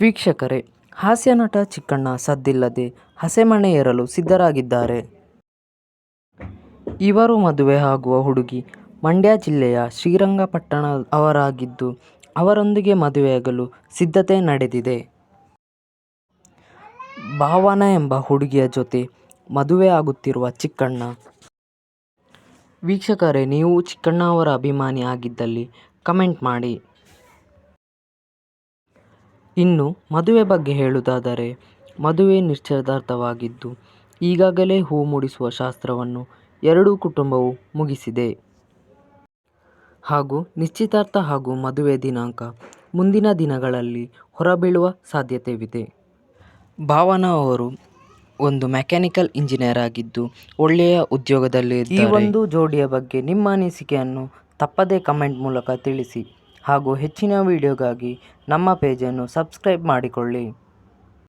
ವೀಕ್ಷಕರೇ, ಹಾಸ್ಯ ನಟ ಚಿಕ್ಕಣ್ಣ ಸದ್ದಿಲ್ಲದೆ ಹಸೆಮಣೆ ಏರಲು ಸಿದ್ಧರಾಗಿದ್ದಾರೆ. ಇವರು ಮದುವೆ ಆಗುವ ಹುಡುಗಿ ಮಂಡ್ಯ ಜಿಲ್ಲೆಯ ಶ್ರೀರಂಗಪಟ್ಟಣ ಅವರಾಗಿದ್ದು, ಅವರೊಂದಿಗೆ ಮದುವೆಯಾಗಲು ಸಿದ್ಧತೆ ನಡೆದಿದೆ. ಭಾವನಾ ಎಂಬ ಹುಡುಗಿಯ ಜೊತೆ ಮದುವೆ ಆಗುತ್ತಿರುವ ಚಿಕ್ಕಣ್ಣ. ವೀಕ್ಷಕರೇ, ನೀವು ಚಿಕ್ಕಣ್ಣ ಅವರ ಅಭಿಮಾನಿ ಆಗಿದ್ದಲ್ಲಿ ಕಮೆಂಟ್ ಮಾಡಿ. ಇನ್ನು ಮದುವೆ ಬಗ್ಗೆ ಹೇಳುವುದಾದರೆ, ಮದುವೆ ನಿಶ್ಚಿತಾರ್ಥವಾಗಿದ್ದು ಈಗಾಗಲೇ ಹೂ ಮೂಡಿಸುವ ಶಾಸ್ತ್ರವನ್ನು ಎರಡೂ ಕುಟುಂಬವು ಮುಗಿಸಿದೆ. ಹಾಗೂ ನಿಶ್ಚಿತಾರ್ಥ ಹಾಗೂ ಮದುವೆ ದಿನಾಂಕ ಮುಂದಿನ ದಿನಗಳಲ್ಲಿ ಹೊರಬೀಳುವ ಸಾಧ್ಯತೆವಿದೆ. ಭಾವನಾ ಅವರು ಒಂದು ಮೆಕ್ಯಾನಿಕಲ್ ಇಂಜಿನಿಯರ್ ಆಗಿದ್ದು, ಒಳ್ಳೆಯ ಉದ್ಯೋಗದಲ್ಲಿ ಈ ಒಂದು ಜೋಡಿಯ ಬಗ್ಗೆ ನಿಮ್ಮ ಅನಿಸಿಕೆಯನ್ನು ತಪ್ಪದೇ ಕಮೆಂಟ್ ಮೂಲಕ ತಿಳಿಸಿ. ಹಾಗೂ ಹೆಚ್ಚಿನ ವಿಡಿಯೋಗಾಗಿ ನಮ್ಮ ಪೇಜನ್ನು ಸಬ್ಸ್ಕ್ರೈಬ್ ಮಾಡಿಕೊಳ್ಳಿ.